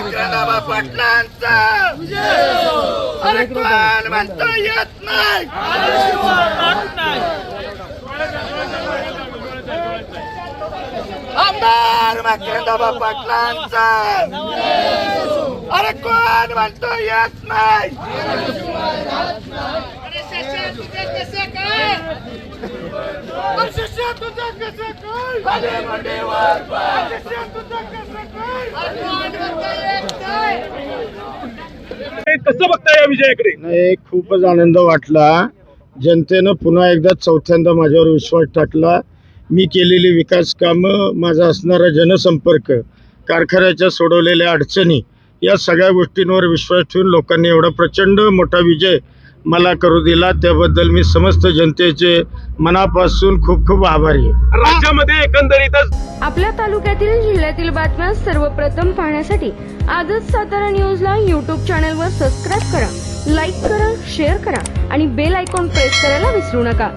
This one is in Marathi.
पाटलांचा. अरे कोण म्हणतो येत नाही? आमदार मकरंदाबा पाटलांचा. अरे कोण म्हणतो येत नाही? तुझं कसं काय अरे शिष्या तुझं कसं काय भले मंडीवर पाय. शिष्या तुझं कसं काय अरे कोण म्हणतो येत नाही कसं बघता या विजयाकडे? नाही खूपच आनंद वाटला. जनतेनं पुन्हा एकदा चौथ्यांदा माझ्यावर विश्वास टाकला. मी केलेली विकास कामं माझा असणारा जनसंपर्क कारखान्याच्या सोडवलेल्या अडचणी या सगळ्या गोष्टींवर विश्वास ठेवून लोकांनी एवढा प्रचंड मोठा विजय मला करू दिला त्याबद्दल मी समस्त जनतेचे मनापासून खूप खूप आभारी आहे. राज्यामध्ये एकंदरीतच आपल्या तालुक्यातील जिल्ह्यातील बातम्या सर्वप्रथम पाहण्यासाठी आजच सातारा न्यूजला यूट्यूब चॅनलवर सबस्क्राईब करा लाईक करा शेअर करा आणि बेल आयकॉन प्रेस करायला विसरू नका.